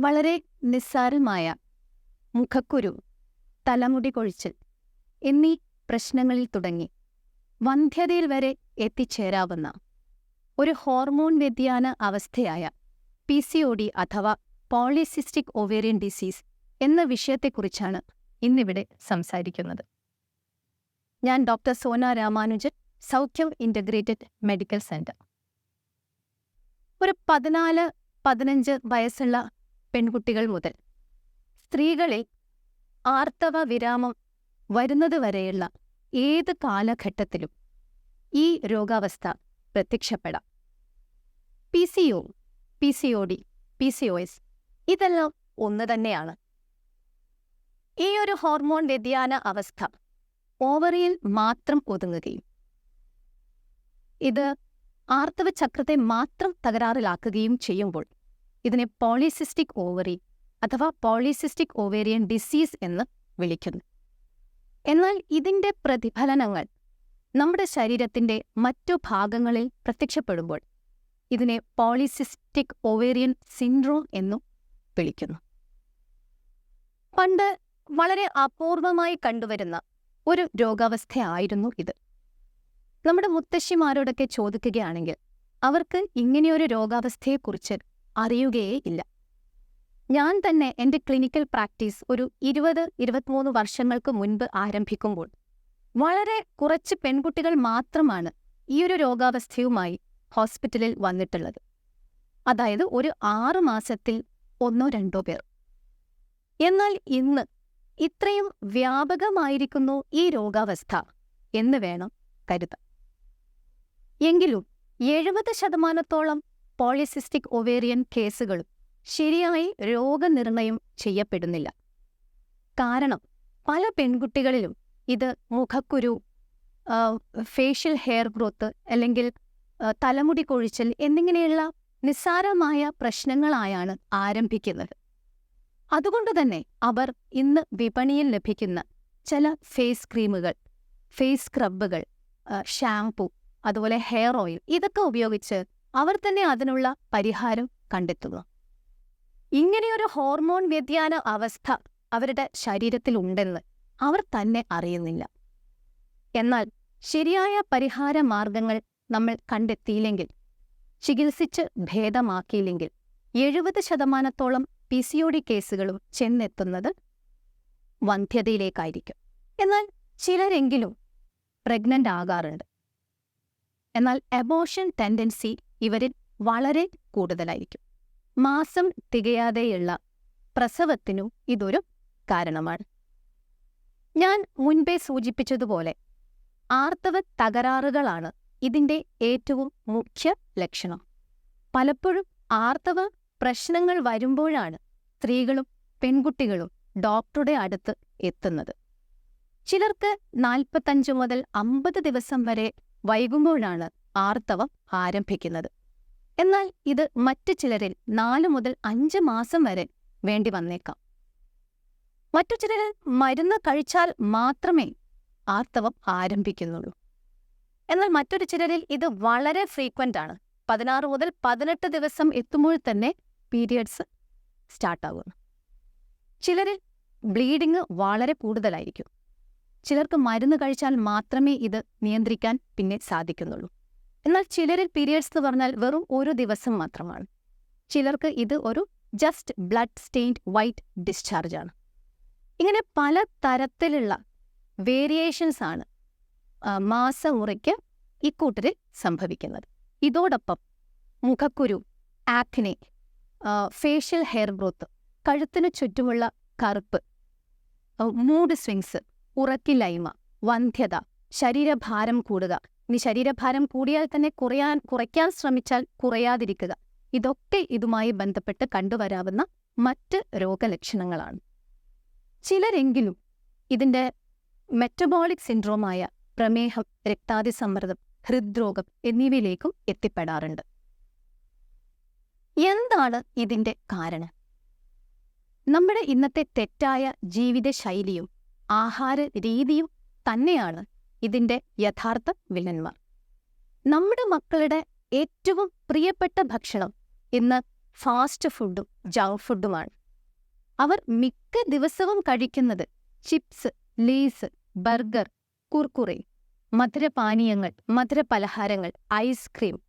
വളരെ നിസ്സാരമായ മുഖക്കുരു തലമുടി കൊഴിച്ചിൽ എന്നീ പ്രശ്നങ്ങളിൽ തുടങ്ങി. വന്ധ്യതയിൽ വരെ എത്തിച്ചേരാവുന്ന ഒരു ഹോർമോൺ വ്യതിയാന അവസ്ഥയായ പി സി ഒ ഡി അഥവാ പോളിസിസ്റ്റിക് ഒവേറിയൻ ഡിസീസ് എന്ന വിഷയത്തെക്കുറിച്ചാണ് ഇന്നിവിടെ സംസാരിക്കുന്നത്. ഞാൻ ഡോക്ടർ സോന രാമാനുജൻ സൗഖ്യം ഇന്റഗ്രേറ്റഡ് മെഡിക്കൽ സെന്റർ. ഒരു പതിനാല് പതിനഞ്ച് വയസ്സുള്ള പെൺകുട്ടികൾ മുതൽ. സ്ത്രീകളിൽ ആർത്തവ വിരാമം വരുന്നതുവരെയുള്ള ഏത് കാലഘട്ടത്തിലും ഈ രോഗാവസ്ഥ പ്രത്യക്ഷപ്പെടാം. P C O P C O D P C O S ഇതെല്ലാം ഒന്ന് തന്നെയാണ്. ഈ ഒരു ഹോർമോൺ വ്യതിയാന അവസ്ഥ ഓവറിയിൽ മാത്രം ഒതുങ്ങുകയും ഇത് ആർത്തവ ചക്രത്തെ മാത്രം തകരാറിലാക്കുകയും ചെയ്യുമ്പോൾ ഇതിനെ പോളിസിസ്റ്റിക് ഓവറി അഥവാ പോളിസിസ്റ്റിക് ഓവേറിയൻ ഡിസീസ് എന്ന് വിളിക്കുന്നു. എന്നാൽ ഇതിന്റെ പ്രതിഫലനങ്ങൾ നമ്മുടെ ശരീരത്തിന്റെ മറ്റു ഭാഗങ്ങളിൽ പ്രത്യക്ഷപ്പെടുമ്പോൾ ഇതിനെ പോളിസിസ്റ്റിക് ഓവേറിയൻ സിൻഡ്രോം എന്നും വിളിക്കുന്നു. പണ്ട് വളരെ അപൂർവമായി കണ്ടുവരുന്ന ഒരു രോഗാവസ്ഥയായിരുന്നു ഇത്. നമ്മുടെ മുത്തശ്ശിമാരോടൊക്കെ ചോദിക്കുകയാണെങ്കിൽ അവർക്ക് ഇങ്ങനെയൊരു രോഗാവസ്ഥയെക്കുറിച്ച് അറിയുകയേ ഇല്ല. ഞാൻ തന്നെ എന്റെ ക്ലിനിക്കൽ പ്രാക്ടീസ് ഒരു ഇരുപത് ഇരുപത്തിമൂന്ന് വർഷങ്ങൾക്ക് മുൻപ് ആരംഭിക്കുമ്പോൾ വളരെ കുറച്ച് പെൺകുട്ടികൾ മാത്രമാണ് ഈ ഒരു രോഗാവസ്ഥയുമായി ഹോസ്പിറ്റലിൽ വന്നിട്ടുള്ളത്. അതായത് ഒരു ആറു മാസത്തിൽ ഒന്നോ രണ്ടോ പേർ. എന്നാൽ ഇന്ന് ഇത്രയും വ്യാപകമായിരിക്കുന്നു ഈ രോഗാവസ്ഥ എന്ന് വേണം കരുതാൻ. എങ്കിലും എഴുപത് ശതമാനത്തോളം പോളിസിസ്റ്റിക് ഒവേറിയൻ കേസുകളും ശരിയായി രോഗനിർണയം ചെയ്യപ്പെടുന്നില്ല. കാരണം പല പെൺകുട്ടികളിലും ഇത് മുഖക്കുരു ഫേഷ്യൽ ഹെയർ ഗ്രോത്ത് അല്ലെങ്കിൽ തലമുടി കൊഴിച്ചൽ എന്നിങ്ങനെയുള്ള നിസ്സാരമായ പ്രശ്നങ്ങളായാണ് ആരംഭിക്കുന്നത്. അതുകൊണ്ട് തന്നെ അവർ ഇന്ന് വിപണിയിൽ ലഭിക്കുന്ന ചില ഫേസ് ക്രീമുകൾ ഫേസ് സ്ക്രബുകൾ ഷാംപൂ അതുപോലെ ഹെയർ ഓയിൽ ഇതൊക്കെ ഉപയോഗിച്ച് അവർ തന്നെ അതിനുള്ള പരിഹാരം കണ്ടെത്തുക. ഇങ്ങനെയൊരു ഹോർമോൺ വ്യതിയാന അവസ്ഥ അവരുടെ ശരീരത്തിൽ ഉണ്ടെന്ന് അവർ തന്നെ അറിയുന്നില്ല. എന്നാൽ ശരിയായ പരിഹാര മാർഗങ്ങൾ നമ്മൾ കണ്ടെത്തിയില്ലെങ്കിൽ ചികിത്സിച്ച് ഭേദമാക്കിയില്ലെങ്കിൽ എഴുപത് ശതമാനത്തോളം പി സി ഒ ഡി കേസുകളും ചെന്നെത്തുന്നത് വന്ധ്യതയിലേക്കായിരിക്കും. എന്നാൽ ചിലരെങ്കിലും പ്രഗ്നന്റ് ആകാറുണ്ട്. എന്നാൽ എബോഷൻ ടെൻഡൻസി ഇവരിൽ വളരെ കൂടുതലായിരിക്കും. മാസം തികയാതെയുള്ള പ്രസവത്തിനും ഇതൊരു കാരണമാണ്. ഞാൻ മുൻപേ സൂചിപ്പിച്ചതുപോലെ ആർത്തവ തകരാറുകളാണ് ഇതിന്റെ ഏറ്റവും മുഖ്യ ലക്ഷണം. പലപ്പോഴും ആർത്തവ പ്രശ്നങ്ങൾ വരുമ്പോഴാണ് സ്ത്രീകളും പെൺകുട്ടികളും ഡോക്ടറുടെ അടുത്ത് എത്തുന്നത്. ചിലർക്ക് നാൽപ്പത്തഞ്ച് മുതൽ അമ്പത് ദിവസം വരെ വൈകുമ്പോഴാണ് ആർത്തവം ആരംഭിക്കുന്നത്. എന്നാൽ ഇത് മറ്റു ചിലരിൽ നാലു മുതൽ അഞ്ച് മാസം വരെ വേണ്ടി വന്നേക്കാം. മറ്റു ചിലരിൽ മരുന്ന് കഴിച്ചാൽ മാത്രമേ ആർത്തവം ആരംഭിക്കുന്നുള്ളൂ. എന്നാൽ മറ്റൊരു ചിലരിൽ ഇത് വളരെ ഫ്രീക്വന്റ് ആണ്. പതിനാറ് മുതൽ പതിനെട്ട് ദിവസം എത്തുമ്പോൾ തന്നെ പീരിയഡ്സ് സ്റ്റാർട്ടാകുന്നു ചിലരിൽ ബ്ലീഡിങ് വളരെ കൂടുതലായിരിക്കും. ചിലർക്ക് മരുന്ന് കഴിച്ചാൽ മാത്രമേ ഇത് നിയന്ത്രിക്കാൻ പിന്നെ സാധിക്കുന്നുള്ളൂ. എന്നാൽ ചിലരിൽ പീരിയഡ്സ് എന്ന് പറഞ്ഞാൽ വെറും ഒരു ദിവസം മാത്രമാണ്. ചിലർക്ക് ഇത് ഒരു just blood stained white discharge ആണ്. ഇങ്ങനെ പല തരത്തിലുള്ള വേരിയേഷൻസ് ആണ് മാസമുറയ്ക്ക് ഇക്കൂട്ടരിൽ സംഭവിക്കുന്നത്. ഇതോടൊപ്പം മുഖക്കുരു ആക്നെ ഫേഷ്യൽ ഹെയർ ഗ്രോത്ത് കഴുത്തിനു ചുറ്റുമുള്ള കറുപ്പ് മൂഡ് സ്വിങ്സ് ഉറക്കില്ലായ്മ വന്ധ്യത ശരീരഭാരം കൂടുക. ഇനി ശരീരഭാരം കൂടിയാൽ തന്നെ കുറയാൻ കുറയ്ക്കാൻ ശ്രമിച്ചാൽ കുറയാതിരിക്കുക. ഇതൊക്കെ ഇതുമായി ബന്ധപ്പെട്ട് കണ്ടുവരാവുന്ന മറ്റ് രോഗലക്ഷണങ്ങളാണ്. ചിലരെങ്കിലും ഇതിന്റെ മെറ്റബോളിക് സിൻഡ്രോമായ പ്രമേഹം രക്താതിസമ്മർദ്ദം ഹൃദ്രോഗം എന്നിവയിലേക്കും എത്തിപ്പെടാറുണ്ട്. എന്താണ് ഇതിന്റെ കാരണം? നമ്മുടെ ഇന്നത്തെ തെറ്റായ ജീവിതശൈലിയും ആഹാര രീതിയും തന്നെയാണ് ഇതിന്റെ യഥാർത്ഥ വില്ലന്മാർ. നമ്മുടെ മക്കളുടെ ഏറ്റവും പ്രിയപ്പെട്ട ഭക്ഷണം ഇന്ന് ഫാസ്റ്റ് ഫുഡും ജങ്ക് ഫുഡുമാണ്. അവർ മിക്ക ദിവസവും കഴിക്കുന്നത് ചിപ്സ് ലേസ് ബർഗർ കുർക്കുറെ മധുരപാനീയങ്ങൾ മധുരപലഹാരങ്ങൾ ഐസ്ക്രീം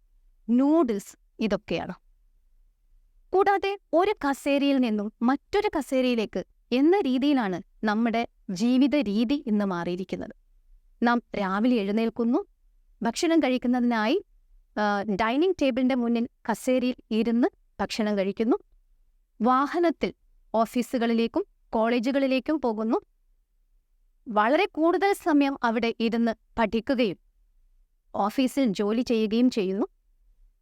നൂഡിൽസ് ഇതൊക്കെയാണ്. കൂടാതെ ഒരു കസേരയിൽ നിന്നും മറ്റൊരു കസേരയിലേക്ക് എന്ന രീതിയിലാണ് നമ്മുടെ ജീവിത രീതി ഇന്ന് മാറിയിരിക്കുന്നത്. നാം രാവിലെ എഴുന്നേൽക്കുന്നു ഭക്ഷണം കഴിക്കുന്നതിനായി ഡൈനിങ് ടേബിളിന്റെ മുന്നിൽ കസേരയിൽ ഇരുന്ന് ഭക്ഷണം കഴിക്കുന്നു വാഹനത്തിൽ ഓഫീസുകളിലേക്കും കോളേജുകളിലേക്കും പോകുന്നു വളരെ കൂടുതൽ സമയം അവിടെ ഇരുന്ന് പഠിക്കുകയും ഓഫീസിൽ ജോലി ചെയ്യുകയും ചെയ്യുന്നു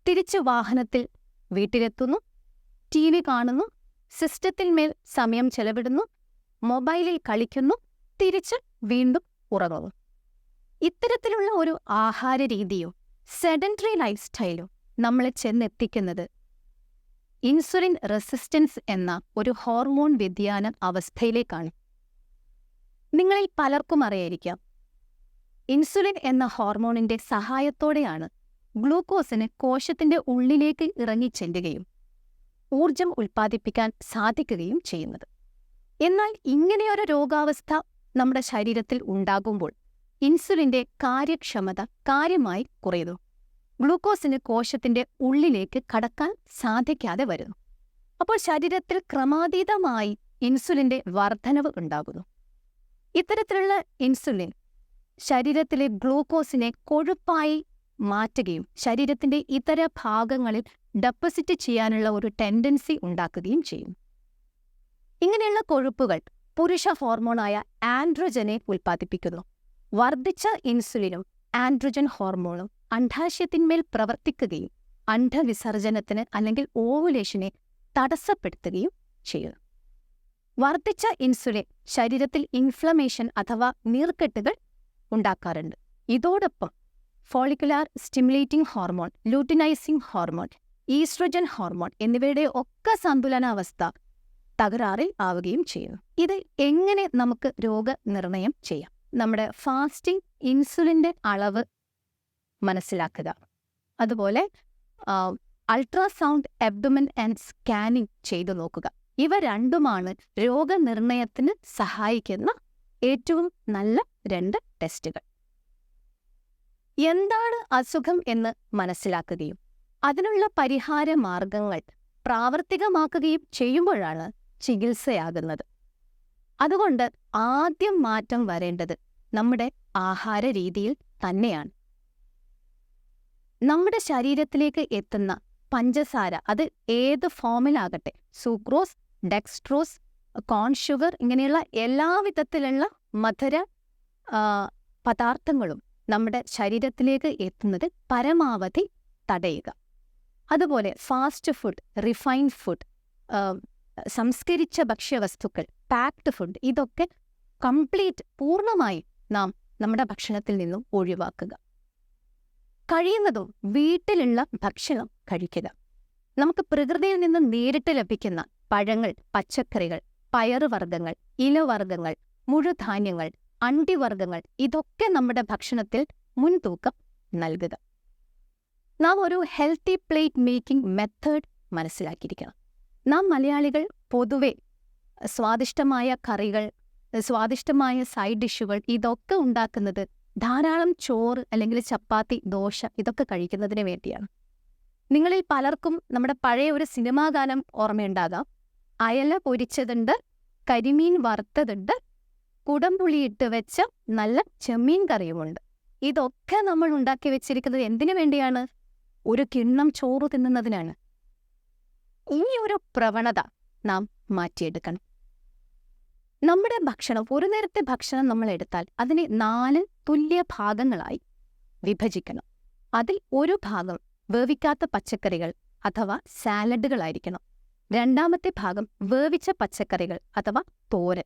തിരിച്ച് വാഹനത്തിൽ വീട്ടിലെത്തുന്നു ടി വി കാണുന്നു സിസ്റ്റത്തിന്മേൽ സമയം ചെലവിടുന്നു മൊബൈലിൽ കളിക്കുന്നു തിരിച്ച് വീണ്ടും ഉറങ്ങുന്നു. ഇത്തരത്തിലുള്ള ഒരു ആഹാര രീതിയോ സെഡന്ററി ലൈഫ് സ്റ്റൈലോ നമ്മളെ ചെന്നെത്തിക്കുന്നത് ഇൻസുലിൻ റെസിസ്റ്റൻസ് എന്ന ഒരു ഹോർമോൺ വ്യതിയാന അവസ്ഥയിലേക്കാണ്. നിങ്ങളിൽ പലർക്കും അറിയായിരിക്കാം. ഇൻസുലിൻ എന്ന ഹോർമോണിന്റെ സഹായത്തോടെയാണ് ഗ്ലൂക്കോസിന് കോശത്തിന്റെ ഉള്ളിലേക്ക് ഇറങ്ങിച്ചെല്ലുകയും ഊർജം ഉൽപ്പാദിപ്പിക്കാൻ സാധിക്കുകയും ചെയ്യുന്നത്. എന്നാൽ ഇങ്ങനെയൊരു രോഗാവസ്ഥ നമ്മുടെ ശരീരത്തിൽ ഉണ്ടാകുമ്പോൾ ഇൻസുലിന്റെ കാര്യക്ഷമത കാര്യമായി കുറയുന്നു. ഗ്ലൂക്കോസിന് കോശത്തിന്റെ ഉള്ളിലേക്ക് കടക്കാൻ സാധിക്കാതെ വരുന്നു. അപ്പോൾ ശരീരത്തിൽ ക്രമാതീതമായി ഇൻസുലിന്റെ വർധനവ് ഉണ്ടാകുന്നു. ഇത്തരത്തിലുള്ള ഇൻസുലിൻ ശരീരത്തിലെ ഗ്ലൂക്കോസിനെ കൊഴുപ്പായി മാറ്റുകയും ശരീരത്തിന്റെ ഇതര ഭാഗങ്ങളിൽ ഡെപ്പോസിറ്റ് ചെയ്യാനുള്ള ഒരു ടെൻഡൻസി ഉണ്ടാക്കുകയും ചെയ്യും. ഇങ്ങനെയുള്ള കൊഴുപ്പുകൾ പുരുഷ ഹോർമോണായ ആൻഡ്രോജനെ ഉൽപ്പാദിപ്പിക്കുന്നു. വർദ്ധിച്ച ഇൻസുലിനും ആൻഡ്രോജൻ ഹോർമോണും അണ്ഡാശയത്തിന്മേൽ പ്രവർത്തിക്കുകയും അണ്ഡവിസർജനത്തിന് അല്ലെങ്കിൽ ഓവുലേഷനെ തടസ്സപ്പെടുത്തുകയും ചെയ്യുന്നു. വർദ്ധിച്ച ഇൻസുലിൻ ശരീരത്തിൽ ഇൻഫ്ലമേഷൻ അഥവാ നീർക്കെട്ടുകൾ ഉണ്ടാക്കാറുണ്ട്. ഇതോടൊപ്പം follicular stimulating hormone luteinising hormone oestrogen hormone എന്നിവയുടെ ഒക്കെ സന്തുലനാവസ്ഥ തകരാറിൽ ആവുകയും ചെയ്യുന്നു. ഇത് എങ്ങനെ നമുക്ക് രോഗനിർണയം ചെയ്യാം? നമ്മുടെ ഫാസ്റ്റിംഗ് ഇൻസുലിന്റെ അളവ് മനസ്സിലാക്കുക. അതുപോലെ അൾട്രാസൗണ്ട് എബ്ഡുമൻ ആൻഡ് സ്കാനിംഗ് ചെയ്തു നോക്കുക. ഇവ രണ്ടുമാണ് രോഗനിർണയത്തിന് സഹായിക്കുന്ന ഏറ്റവും നല്ല രണ്ട് ടെസ്റ്റുകൾ. എന്താണ് അസുഖം എന്ന് മനസ്സിലാക്കുകയും അതിനുള്ള പരിഹാര മാർഗങ്ങൾ പ്രാവർത്തികമാക്കുകയും ചെയ്യുമ്പോഴാണ് ചികിത്സയാകുന്നത്. അതുകൊണ്ട് ആദ്യം മാറ്റം വരേണ്ടത് നമ്മുടെ ആഹാര രീതിയിൽ തന്നെയാണ്. നമ്മുടെ ശരീരത്തിലേക്ക് എത്തുന്ന പഞ്ചസാര അത് ഏത് ഫോമിലാകട്ടെ സൂക്രോസ് ഡെക്സ്ട്രോസ് കോൺ ഷുഗർ ഇങ്ങനെയുള്ള എല്ലാവിധത്തിലുള്ള മധുര പദാർത്ഥങ്ങളും നമ്മുടെ ശരീരത്തിലേക്ക് എത്തുന്നത് പരമാവധി തടയുക. അതുപോലെ ഫാസ്റ്റ് ഫുഡ് റിഫൈൻഡ് ഫുഡ് സംസ്കരിച്ച ഭക്ഷ്യവസ്തുക്കൾ പാക്ഡ് ഫുഡ് ഇതൊക്കെ കംപ്ലീറ്റ് പൂർണമായി നാം നമ്മുടെ ഭക്ഷണത്തിൽ നിന്നും ഒഴിവാക്കുക. കഴിയുന്നതും വീട്ടിലുള്ള ഭക്ഷണം കഴിക്കുക. നമുക്ക് പ്രകൃതിയിൽ നിന്ന് നേരിട്ട് ലഭിക്കുന്ന പഴങ്ങൾ പച്ചക്കറികൾ പയറുവർഗങ്ങൾ ഇലവർഗങ്ങൾ മുഴുധാന്യങ്ങൾ അണ്ടിവർഗങ്ങൾ ഇതൊക്കെ നമ്മുടെ ഭക്ഷണത്തിൽ മുൻതൂക്കം നൽകുക. നാം ഒരു ഹെൽത്തി പ്ലേറ്റ് മേക്കിംഗ് മെത്തേഡ് മനസ്സിലാക്കിയിരിക്കണം. നാം മലയാളികൾ പൊതുവെ സ്വാദിഷ്ടമായ കറികൾ സ്വാദിഷ്ടമായ സൈഡ് ഡിഷുകൾ ഇതൊക്കെ ഉണ്ടാക്കുന്നത് ധാരാളം ചോറ് അല്ലെങ്കിൽ ചപ്പാത്തി ദോശ ഇതൊക്കെ കഴിക്കുന്നതിന് വേണ്ടിയാണ്. നിങ്ങളിൽ പലർക്കും നമ്മുടെ പഴയ ഒരു സിനിമാ ഗാനം ഓർമ്മയുണ്ടാകാം. അയല പൊരിച്ചതുണ്ട് കരിമീൻ വറുത്തതുണ്ട് കുടംപുളിയിട്ട് വെച്ച നല്ല ചെമ്മീൻ കറിയുമുണ്ട്. ഇതൊക്കെ നമ്മൾ ഉണ്ടാക്കി വെച്ചിരിക്കുന്നത് എന്തിനു വേണ്ടിയാണ്? ഒരു കിണ്ണം ചോറ് തിന്നുന്നതിനാണ്. ഈ ഒരു പ്രവണത നാം മാറ്റിയെടുക്കണം. നമ്മുടെ ഭക്ഷണം ഒരു നേരത്തെ ഭക്ഷണം നമ്മൾ എടുത്താൽ അതിനെ നാല് തുല്യ ഭാഗങ്ങളായി വിഭജിക്കണം. അതിൽ ഒരു ഭാഗം വേവിക്കാത്ത പച്ചക്കറികൾ അഥവാ സാലഡുകളായിരിക്കണം. രണ്ടാമത്തെ ഭാഗം വേവിച്ച പച്ചക്കറികൾ അഥവാ തോരൻ.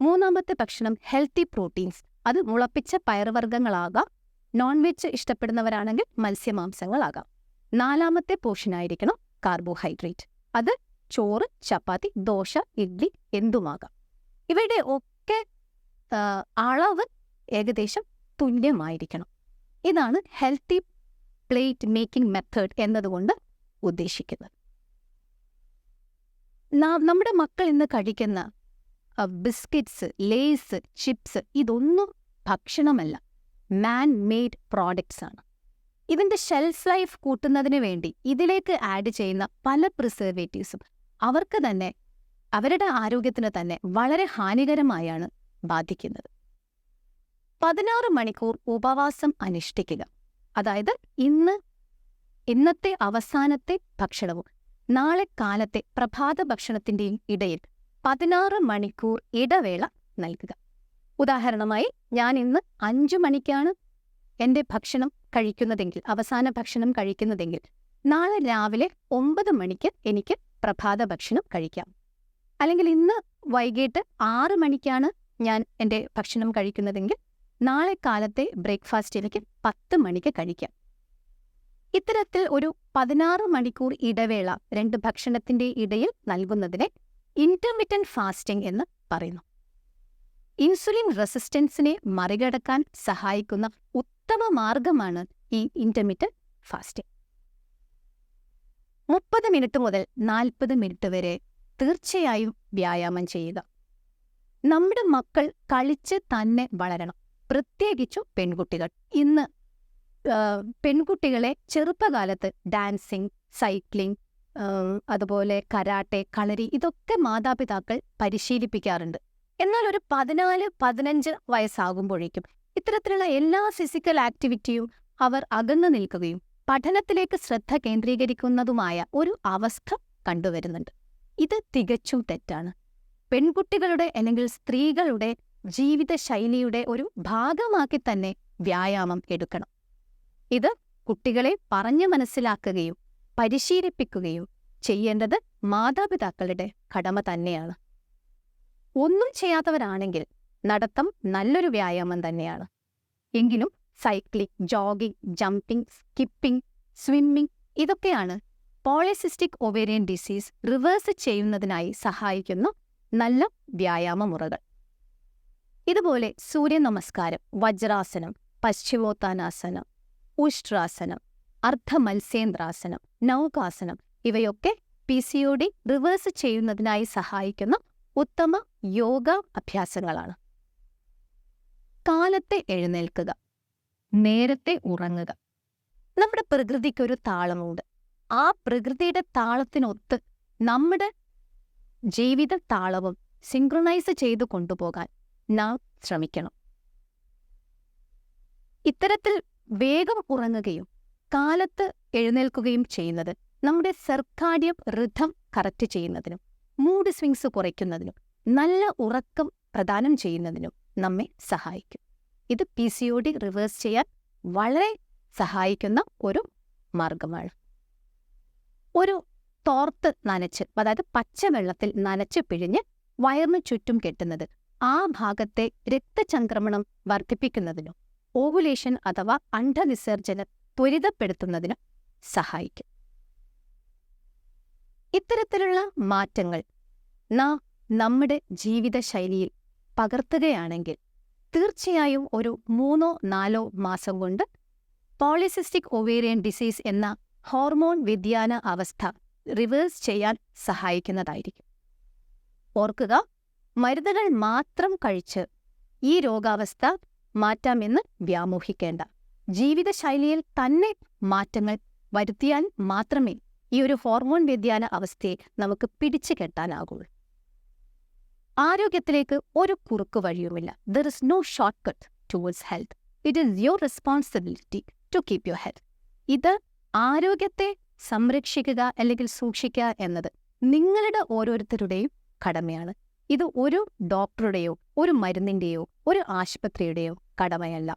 മൂന്നാമത്തെ ഭക്ഷണം ഹെൽത്തി പ്രോട്ടീൻസ് അത് മുളപ്പിച്ച പയർവർഗങ്ങളാകാം നോൺ വെജ് ഇഷ്ടപ്പെടുന്നവരാണെങ്കിൽ മത്സ്യമാംസങ്ങളാകാം. നാലാമത്തെ പോർഷനായിരിക്കണം കാർബോഹൈഡ്രേറ്റ്. അത് ചോറ് ചപ്പാത്തി ദോശ ഇഡ്ഡലി എന്തുമാകാം. ഇവയുടെ ഒക്കെ അളവ് ഏകദേശം തുല്യമായിരിക്കണം. ഇതാണ് ഹെൽത്തി പ്ലേറ്റ് മേക്കിംഗ് മെത്തേഡ് എന്നതുകൊണ്ട് ഉദ്ദേശിക്കുന്നത്. നമ്മുടെ മക്കൾ ഇന്ന് കഴിക്കുന്ന ബിസ്ക്കറ്റ്സ് ലേസ് ചിപ്സ് ഇതൊന്നും ഭക്ഷണമല്ല. മാൻ മെയ്ഡ് പ്രോഡക്ട്സ് ആണ്. ഇതിന്റെ ഷെൽഫ് ലൈഫ് കൂട്ടുന്നതിന് വേണ്ടി ഇതിലേക്ക് ആഡ് ചെയ്യുന്ന പല പ്രിസർവേറ്റീവ്സും അവർക്ക് തന്നെ അവരുടെ ആരോഗ്യത്തിന് തന്നെ വളരെ ഹാനികരമായാണ് ബാധിക്കുന്നത്. പതിനാറ് മണിക്കൂർ ഉപവാസം അനുഷ്ഠിക്കുക. അതായത് ഇന്ന് ഇന്നത്തെ അവസാനത്തെ ഭക്ഷണവും നാളെ കാലത്തെ പ്രഭാത ഭക്ഷണത്തിന്റെയും ഇടയിൽ പതിനാറ് മണിക്കൂർ ഇടവേള നൽകുക. ഉദാഹരണമായി ഞാൻ ഇന്ന് അഞ്ചു മണിക്കാണ് എന്റെ ഭക്ഷണം കഴിക്കുന്നതെങ്കിൽ അവസാന ഭക്ഷണം കഴിക്കുന്നതെങ്കിൽ നാളെ രാവിലെ ഒമ്പത് മണിക്ക് എനിക്ക് പ്രഭാത ഭക്ഷണം കഴിക്കാം. അല്ലെങ്കിൽ ഇന്ന് വൈകിട്ട് ആറ് മണിക്കാണ് ഞാൻ എന്റെ ഭക്ഷണം കഴിക്കുന്നതെങ്കിൽ നാളെ കാലത്തെ ബ്രേക്ക്ഫാസ്റ്റ് എനിക്ക് പത്ത് മണിക്ക് കഴിക്കാം. ഇത്തരത്തിൽ ഒരു പതിനാറ് മണിക്കൂർ ഇടവേള രണ്ട് ഭക്ഷണത്തിന്റെ ഇടയിൽ നൽകുന്നതിനെ ഇന്റർമിറ്റന്റ് ഫാസ്റ്റിംഗ് എന്ന് പറയുന്നു. ഇൻസുലിൻ റെസിസ്റ്റൻസിനെ മറികടക്കാൻ സഹായിക്കുന്ന ഉത്തമ മാർഗമാണ് ഈ ഇന്റർമിറ്റന്റ് ഫാസ്റ്റിംഗ് മുപ്പത് മിനിറ്റ് മുതൽ നാൽപ്പത് മിനിറ്റ് വരെ തീർച്ചയായും വ്യായാമം ചെയ്യുക. നമ്മുടെ മക്കൾ കളിച്ച് തന്നെ വളരണം. പ്രത്യേകിച്ചു പെൺകുട്ടികൾ. ഇന്ന് പെൺകുട്ടികളെ ചെറുപ്പകാലത്ത് ഡാൻസിങ് സൈക്ലിംഗ് അതുപോലെ കരാട്ടെ കളരി ഇതൊക്കെ മാതാപിതാക്കൾ പരിശീലിപ്പിക്കാറുണ്ട്. എന്നാൽ ഒരു പതിനാല് പതിനഞ്ച് വയസ്സാകുമ്പോഴേക്കും ഇത്തരത്തിലുള്ള എല്ലാ ഫിസിക്കൽ ആക്ടിവിറ്റിയും അവർ അകന്നു നിൽക്കുകയും പഠനത്തിലേക്ക് ശ്രദ്ധ കേന്ദ്രീകരിക്കുന്നതുമായ ഒരു അവസ്ഥ കണ്ടുവരുന്നുണ്ട്. ഇത് തികച്ചും തെറ്റാണ്. പെൺകുട്ടികളുടെ അല്ലെങ്കിൽ സ്ത്രീകളുടെ ജീവിത ശൈലിയുടെ ഒരു ഭാഗമാക്കി തന്നെ വ്യായാമം എടുക്കണം. ഇത് കുട്ടികളെ പറഞ്ഞു മനസ്സിലാക്കുകയും പരിശീലിപ്പിക്കുകയും ചെയ്യേണ്ടത് മാതാപിതാക്കളുടെ കടമ തന്നെയാണ്. ഒന്നും ചെയ്യാത്തവരാണെങ്കിൽ നടത്തം നല്ലൊരു വ്യായാമം തന്നെയാണ്. എങ്കിലും cycling jogging jumping skipping swimming ഇതൊക്കെയാണ് പോളിസിസ്റ്റിക് ഒവേരിയൻ ഡിസീസ് റിവേഴ്സ് ചെയ്യുന്നതിനായി സഹായിക്കുന്ന നല്ല വ്യായാമ മുറകൾ ഇതുപോലെ സൂര്യ നമസ്കാരം വജ്രാസനം പശ്ചിമോത്താനാസനം ഉഷ്ട്രാസനം അർദ്ധമത്സ്യേന്ദ്രാസനം നൗകാസനം ഇവയൊക്കെ P C O D reverse ചെയ്യുന്നതിനായി സഹായിക്കുന്ന ഉത്തമ യോഗ അഭ്യാസങ്ങളാണ് കാലത്തെ എഴുന്നേൽക്കുക. നേരത്തെ ഉറങ്ങുക. നമ്മുടെ പ്രകൃതിക്കൊരു താളമുണ്ട്. ആ പ്രകൃതിയുടെ താളത്തിനൊത്ത് നമ്മുടെ ജീവിത താളവും സിങ്ക്രണൈസ് ചെയ്തു കൊണ്ടുപോകാൻ നാം ശ്രമിക്കണം. ഇത്തരത്തിൽ വേഗം ഉറങ്ങുകയും കാലത്ത് എഴുന്നേൽക്കുകയും ചെയ്യുന്നത് നമ്മുടെ സർക്കാഡിയം ഋഥം കറക്റ്റ് ചെയ്യുന്നതിനും മൂഡ് സ്വിങ്സ് കുറയ്ക്കുന്നതിനും നല്ല ഉറക്കം പ്രദാനം ചെയ്യുന്നതിനും നമ്മെ സഹായിക്കും. ഇത് P C O D reverse ചെയ്യാൻ വളരെ സഹായിക്കുന്ന ഒരു മാർഗമാണ്. ഒരു തോർത്ത് നനച്ച് അതായത് പച്ചവെള്ളത്തിൽ നനച്ച് പിഴിഞ്ഞ് വയറിന് ചുറ്റും കെട്ടുന്നത് ആ ഭാഗത്തെ രക്തചംക്രമണം വർദ്ധിപ്പിക്കുന്നതിനും ഓവുലേഷൻ അഥവാ അണ്ഡവിസർജനം ത്വരിതപ്പെടുത്തുന്നതിനും സഹായിക്കും. ഇത്തരത്തിലുള്ള മാറ്റങ്ങൾ നാം നമ്മുടെ ജീവിതശൈലിയിൽ പകർത്തുകയാണെങ്കിൽ തീർച്ചയായും ഒരു മൂന്നോ നാലോ മാസം കൊണ്ട് പോളിസിസ്റ്റിക് ഒവേറിയൻ ഡിസീസ് എന്ന ഹോർമോൺ വ്യതിയാന അവസ്ഥ റിവേഴ്സ് ചെയ്യാൻ സഹായിക്കുന്നതായിരിക്കും. ഓർക്കുക മരുന്നുകൾ മാത്രം കഴിച്ച് ഈ രോഗാവസ്ഥ മാറ്റാമെന്ന് വ്യാമോഹിക്കേണ്ട. ജീവിതശൈലിയിൽ തന്നെ മാറ്റങ്ങൾ വരുത്തിയാൽ മാത്രമേ ഈ ഒരു ഹോർമോൺ വ്യതിയാന അവസ്ഥയെ നമുക്ക് പിടിച്ചു കെട്ടാനാകുള്ളൂ. ആരോഗ്യത്തിലേക്ക് ഒരു കുറുക്ക് വഴിയുമില്ല. There is no short cut towards health it is your responsibility to keep your health ഇത് ആരോഗ്യത്തെ സംരക്ഷിക്കുക അല്ലെങ്കിൽ സൂക്ഷിക്കുക എന്നത് നിങ്ങളുടെ ഓരോരുത്തരുടെയും കടമയാണ്. ഇത് ഒരു ഡോക്ടറുടെയോ ഒരു മരുന്നിന്റെയോ ഒരു ആശുപത്രിയുടെയോ കടമയല്ല.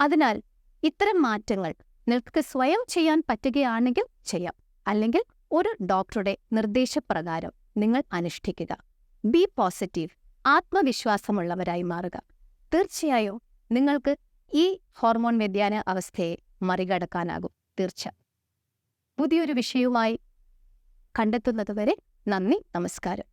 അതിനാൽ ഇത്തരം മാറ്റങ്ങൾ നിങ്ങൾക്ക് സ്വയം ചെയ്യാൻ പറ്റുകയാണെങ്കിൽ ചെയ്യാം. അല്ലെങ്കിൽ ഒരു ഡോക്ടറുടെ നിർദ്ദേശപ്രകാരം നിങ്ങൾ അനുഷ്ഠിക്കുക. ബി പോസിറ്റീവ് ആത്മവിശ്വാസമുള്ളവരായി മാറുക. തീർച്ചയായും നിങ്ങൾക്ക് ഈ ഹോർമോൺ വ്യതിയാന അവസ്ഥയെ മറികടക്കാനാകും. തീർച്ച. പുതിയൊരു വിഷയവുമായി കണ്ടെത്തുന്നതുവരെ നന്ദി നമസ്കാരം.